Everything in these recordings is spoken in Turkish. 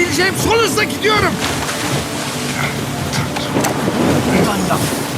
gidebileceğim son hızla gidiyorum. Manyak! Sen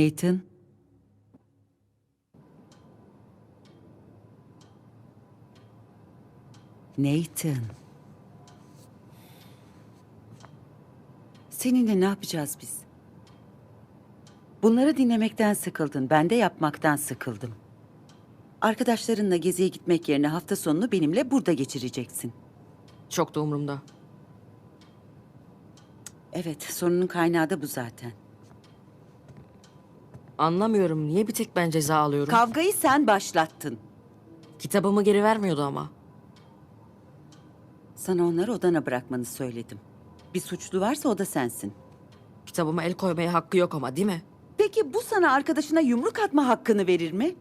Nathan. Nathan. Seninle ne yapacağız biz? Bunları dinlemekten sıkıldın. Ben de yapmaktan sıkıldım. Arkadaşlarınla geziye gitmek yerine hafta sonunu benimle burada geçireceksin. Çok da umurumda. Evet, sorunun kaynağı da bu zaten. Anlamıyorum niye bir tek ben ceza alıyorum? Kavgayı sen başlattın. Kitabımı geri vermiyordu ama. Sana onları odana bırakmanı söyledim. Bir suçlu varsa o da sensin. Kitabıma el koymaya hakkı yok ama değil mi? Peki bu sana arkadaşına yumruk atma hakkını verir mi?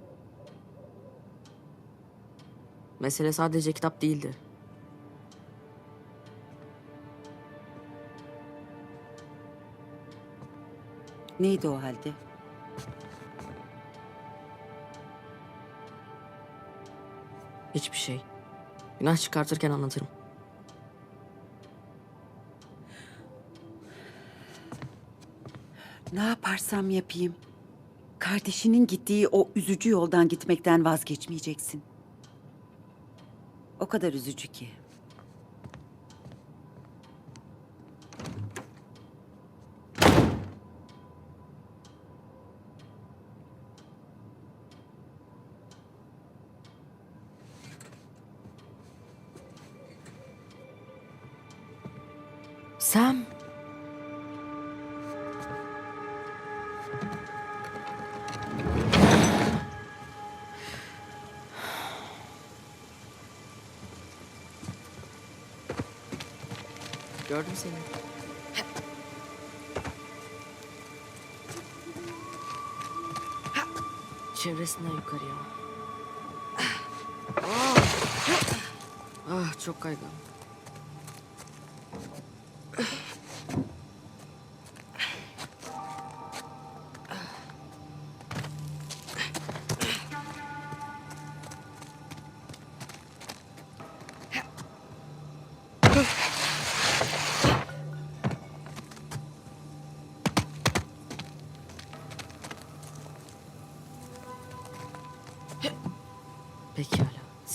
Mesele sadece kitap değildi. Neydi o halde? Hiçbir şey. Günah çıkartırken anlatırım. Ne yaparsam yapayım. Kardeşinin gittiği o üzücü yoldan gitmekten vazgeçmeyeceksin. O kadar üzücü ki. Sam. Gördüm seni. Çevresinden yukarıya. Ah, çok kaygan.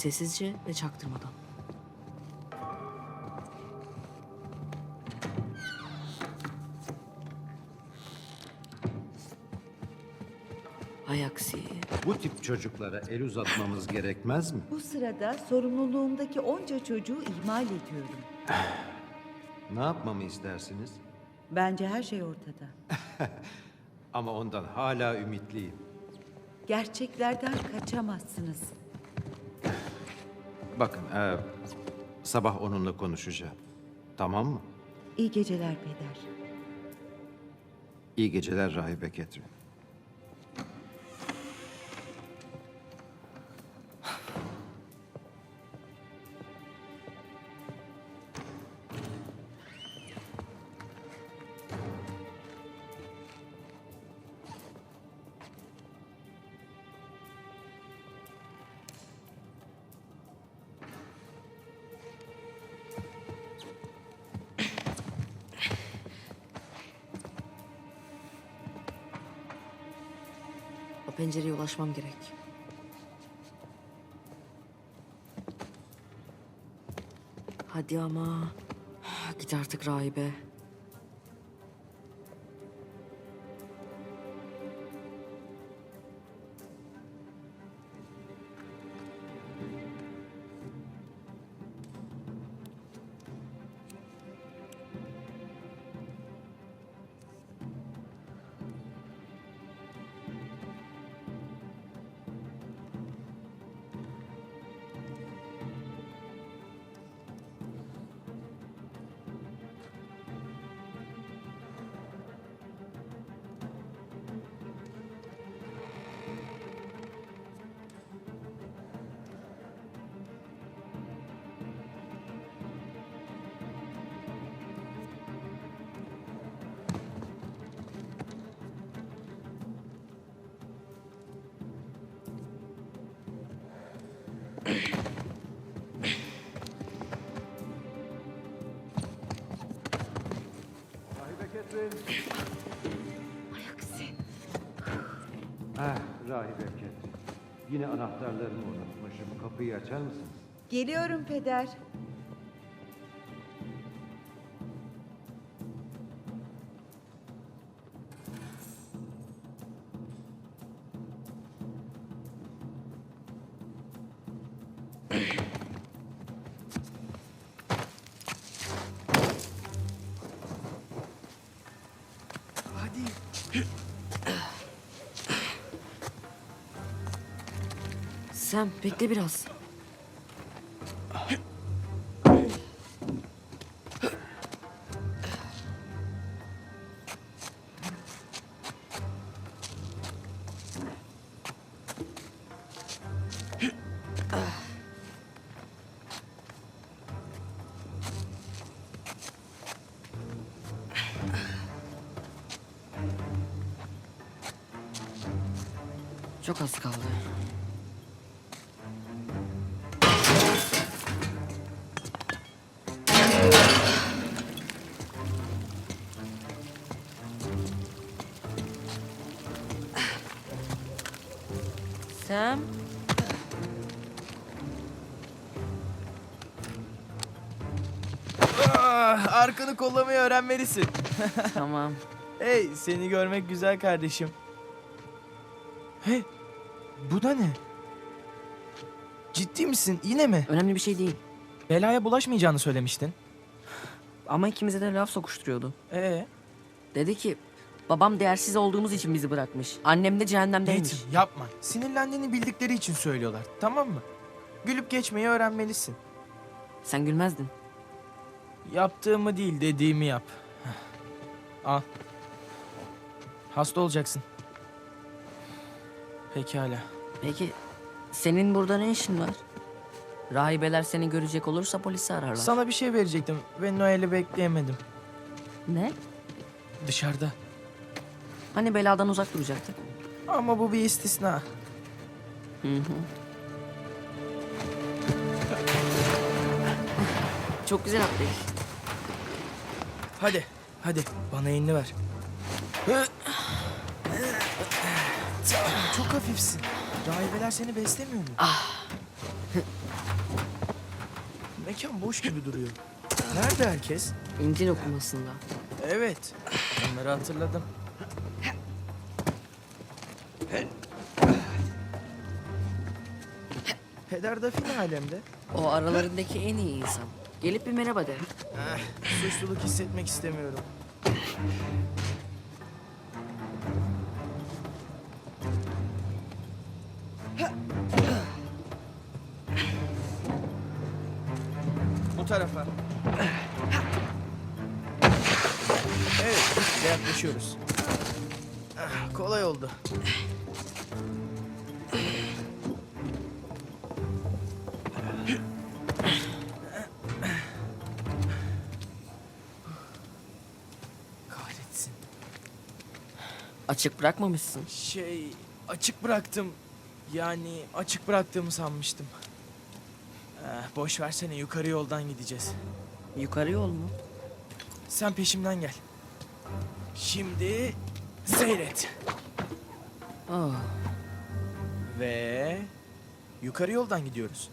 Sessizce ve çaktırmadan. Hay aksi. Bu tip çocuklara el uzatmamız gerekmez mi? Bu sırada sorumluluğumdaki onca çocuğu ihmal ediyorum. Ne yapmamı istersiniz? Bence her şey ortada. Ama ondan hala ümitliyim. Gerçeklerden kaçamazsınız. Bakın, eee, sabah onunla konuşacağım. Tamam mı? İyi geceler peder. İyi geceler Rahibe Ketrin. Pencereye ulaşmam gerek. Hadi ama. Git artık rahibe. Ketrin. Ah, Rahibe Ketrin. Yine anahtarlarımı unutmuşum. Kapıyı açar mısınız? Geliyorum peder. Sam bekle biraz. Çok az kaldı. Sam. Ah, arkanı kollamayı öğrenmelisin. tamam. Hey, seni görmek güzel kardeşim. Hey, bu da ne? Ciddi misin? Yine mi? Önemli bir şey değil. Belaya bulaşmayacağını söylemiştin. Ama ikimize de laf sokuşturuyordu. Ee, Dedi ki babam değersiz olduğumuz için bizi bırakmış. Annem de cehennemdeymiş. Nathan yapma. Sinirlendiğini bildikleri için söylüyorlar. Tamam mı? Gülüp geçmeyi öğrenmelisin. Sen gülmezdin. Yaptığımı değil, dediğimi yap. Al. Hasta olacaksın. Pekala. Peki senin burada ne işin var? Rahibeler seni görecek olursa polisi ararlar. Sana bir şey verecektim ve Noel'i bekleyemedim. Ne? Dışarıda. Hani beladan uzak duracaktık? Ama bu bir istisna. Hı hı. Çok güzel atlayış. Hadi, hadi bana elini ver. Çok hafifsin. Rahibeler seni beslemiyor mu? Mekan boş gibi duruyor. Nerede herkes? İncil okumasında. Evet, onları hatırladım. Peder Dafine alemde. O aralarındaki en iyi insan. Gelip bir merhaba de. Eh, suçluluk hissetmek istemiyorum. Bu tarafa. Evet, işte yaklaşıyoruz. Açık bırakmamışsın. Şey, açık bıraktım. Yani açık bıraktığımı sanmıştım. Eh, boş versene yukarı yoldan gideceğiz. Yukarı yol mu? Sen peşimden gel. Şimdi seyret. Ah, Ve yukarı yoldan gidiyoruz.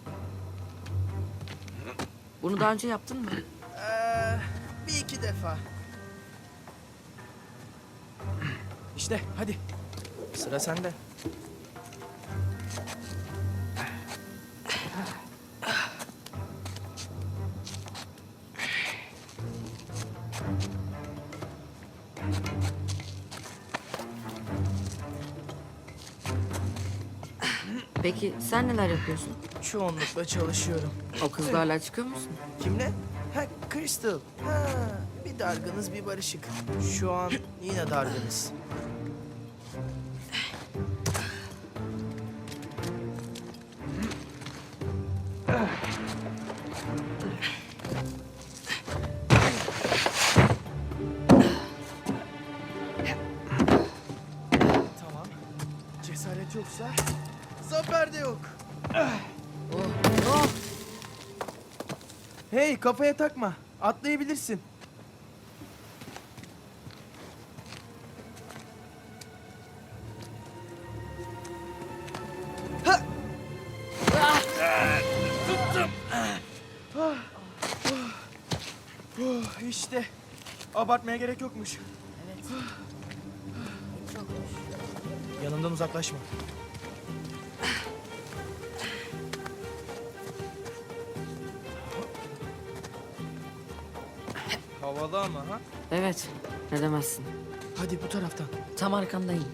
bunu daha önce yaptın mı? Ee, bir iki defa. İşte hadi. Sıra sende. Peki sen neler yapıyorsun? Çoğunlukla çalışıyorum. O kızla hala çıkıyor musun? Kimle? Ha Crystal. Ha, bir dargınız bir barışık. Şu an yine dargınız. Hey kafaya takma. Atlayabilirsin. Ah. İşte. Abartmaya gerek yokmuş. Yanımdan uzaklaşma. Havalı ama ha. Evet. Ne demezsin. Hadi bu taraftan. Tam arkandayım.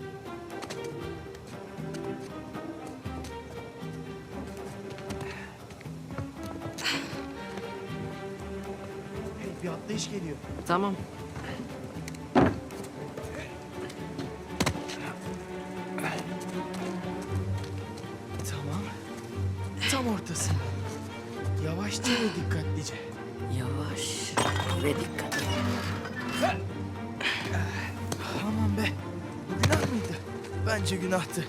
Hey, bir atlayış geliyor. Tamam. Tamam. Tam ortasında. Yavaşça ve dikkatlice. Yavaş ve dikkat. Bence günahtı.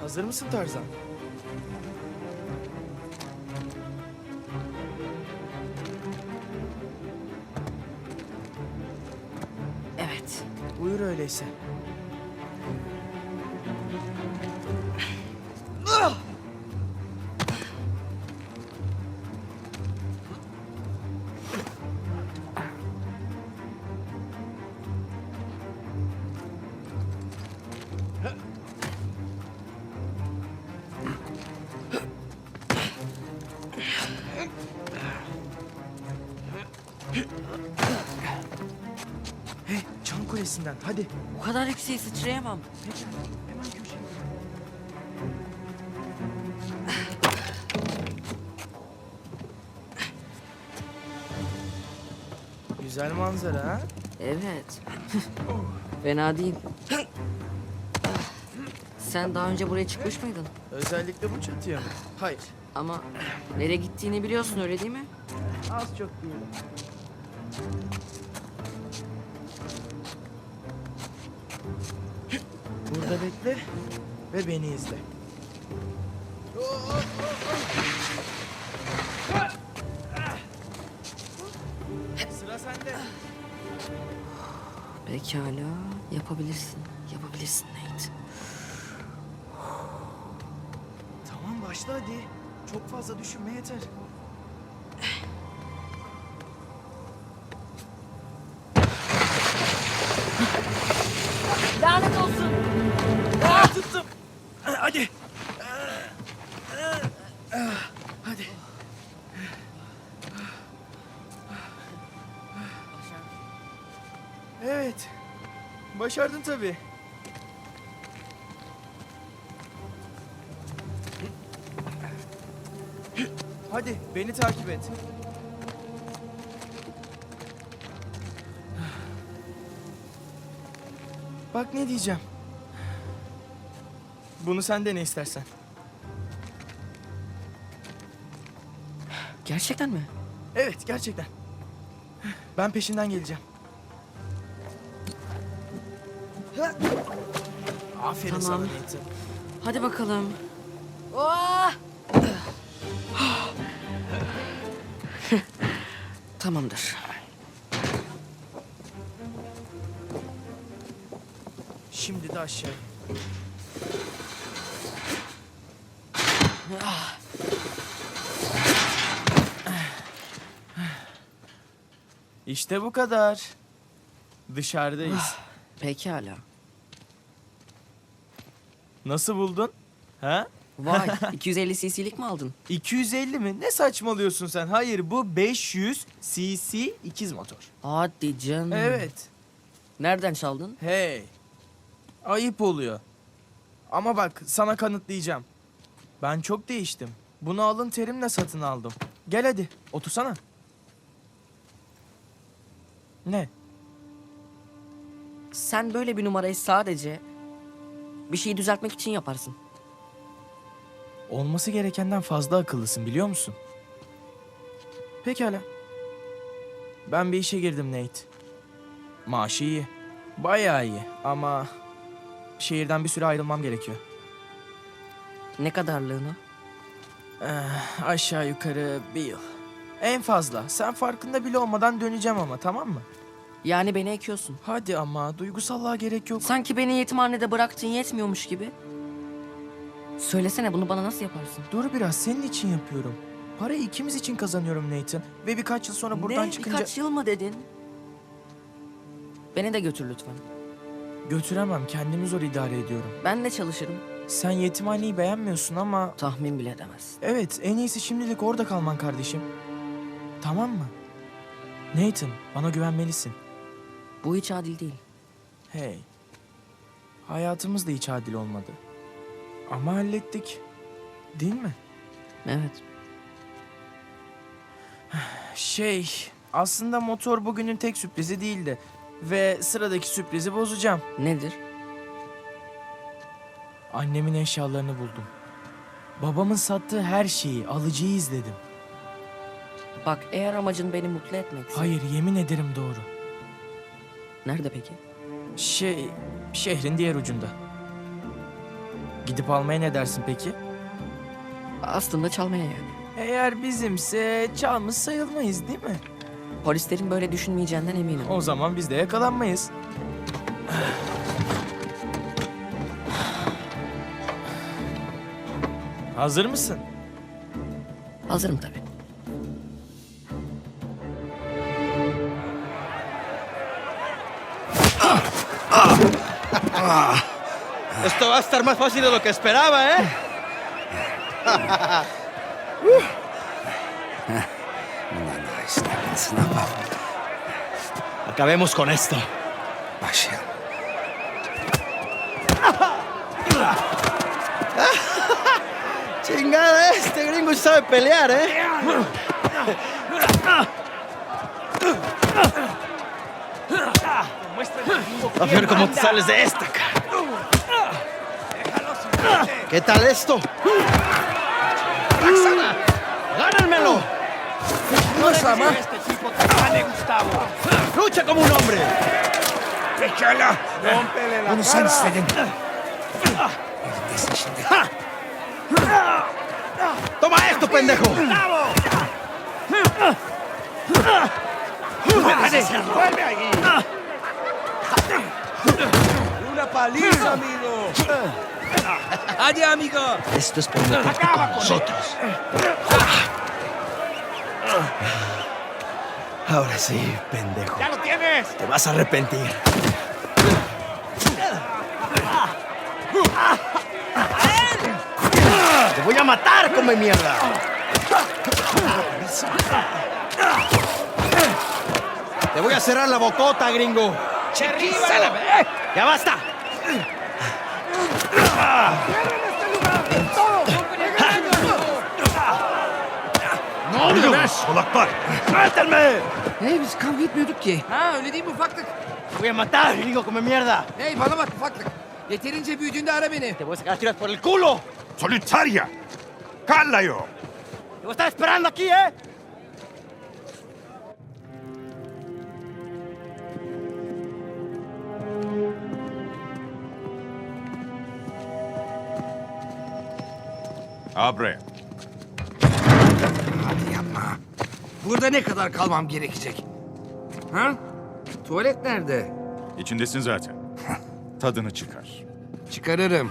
Hazır mısın Tarzan? Çan kulesinden hadi. O kadar yükseğe sıçrayamam. Hemen köşeye. Güzel manzara ha? Evet. Fena değil. Sen daha önce buraya çıkmış mıydın? Özellikle bu çatıya mı? Hayır. Ama nereye gittiğini biliyorsun öyle değil mi? Az çok diyelim. Burada bekle ve beni izle. Sıra sende. Pekala. Yapabilirsin. Yapabilirsin Nate. Tamam başla hadi. Çok fazla düşünme yeter. Evet. Başardın tabii. Hadi beni takip et. Bak ne diyeceğim. Bunu sen de ne istersen. Gerçekten mi? Evet gerçekten. Ben peşinden geleceğim. Aferin Tamam. sana Nathan. Hadi bakalım. Oh! Tamamdır. Şimdi de aşağı. İşte bu kadar. Dışarıdayız. Pekala. Nasıl buldun? Ha? Vay 250 cc'lik mi aldın? 250 mi? Ne saçmalıyorsun sen? Hayır bu 500 cc ikiz motor. Hadi canım. Evet. Nereden çaldın? Hey. Ayıp oluyor. Ama bak sana kanıtlayacağım. Ben çok değiştim. Bunu alın terimle satın aldım. Gel hadi otursana. Ne? Sen böyle bir numarayı sadece bir şeyi düzeltmek için yaparsın. Olması gerekenden fazla akıllısın biliyor musun? Pekala. Ben bir işe girdim Nate. Maaşı iyi. Bayağı iyi ama şehirden bir süre ayrılmam gerekiyor. Ne kadarlığına? Eh, aşağı yukarı bir yıl. En fazla. Sen farkında bile olmadan döneceğim ama tamam mı? Yani beni ekiyorsun. Hadi ama duygusallığa gerek yok. Sanki beni yetimhanede bıraktın yetmiyormuş gibi. Söylesene bunu bana nasıl yaparsın? Dur biraz senin için yapıyorum. Parayı ikimiz için kazanıyorum Nathan. Ve birkaç yıl sonra buradan ne? çıkınca... Birkaç yıl mı dedin? Beni de götür lütfen. Götüremem kendimi zor idare ediyorum. Ben de çalışırım. Sen yetimhaneyi beğenmiyorsun ama... Tahmin bile edemezsin. Evet en iyisi şimdilik orada kalman kardeşim. Tamam mı? Nathan bana güvenmelisin. Bu hiç adil değil. Hey. Hayatımız da hiç adil olmadı. Ama hallettik. Değil mi? Evet. Şey, aslında motor bugünün tek sürprizi değildi. Ve sıradaki sürprizi bozacağım. Nedir? Annemin eşyalarını buldum. Babamın sattığı her şeyi, alıcıyı izledim. Bak eğer amacın beni mutlu etmekse... Hayır, yemin ederim doğru. Nerede peki? Şey, şehrin diğer ucunda. Gidip almaya ne dersin peki? Aslında çalmaya yani. Eğer bizimse çalmış sayılmayız değil mi? Polislerin böyle düşünmeyeceğinden eminim. O zaman biz de yakalanmayız. Hazır mısın? Hazırım tabii. A estar más fácil de lo que esperaba, ¿eh? Acabemos con esto. Chingada, este gringo sabe pelear, ¿eh? A ver cómo te sales de esta, cara. ¿Qué tal esto? ¡Axana! ¡Gánenmelo! ¡No, Sama! Este tipo te Gustavo! ¡Lucha como un hombre! ¡Échala! ¡Rómpele la ¡Toma esto, pendejo! ¡Vuelve ahí! Hadi amigo. Esto es por lo que con nosotros. Ahora sí, pendejo. ¡Ya lo tienes! Te vas a arrepentir. ¡Te voy a matar, come mierda! Te voy a cerrar la bocota, gringo. ¡Arriba! ¡Ya basta! ¡No oluyor? Solaklar! ¡Suéltenme! Hey biz kavga etmiyorduk ki. Ha öyle değil mi ufaklık? ¡Te voy a matar, gringo, come mierda! Hey bana bak ufaklık. Yeterince büyüdüğünde ara beni. ¡Te voy a sacar tiras por el culo! Solitaria! ¡Cállayo! ¡Te voy a estar esperando aquí, eh! Abre. Hadi yapma. Burada ne kadar kalmam gerekecek? Ha? Tuvalet nerede? İçindesin zaten. Tadını çıkar. Çıkarırım.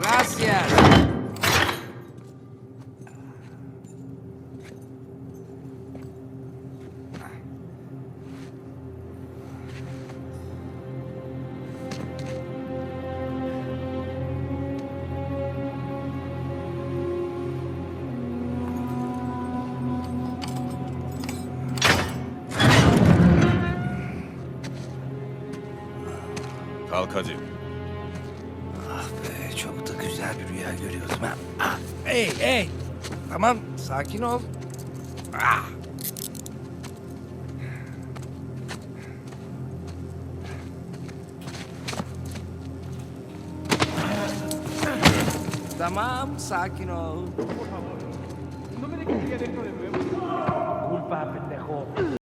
Gracias. Kalk hadi. Ah be çok da güzel bir rüya görüyordum ha. Ah, hey hey. Tamam sakin ol. Ah. Tamam sakin ol.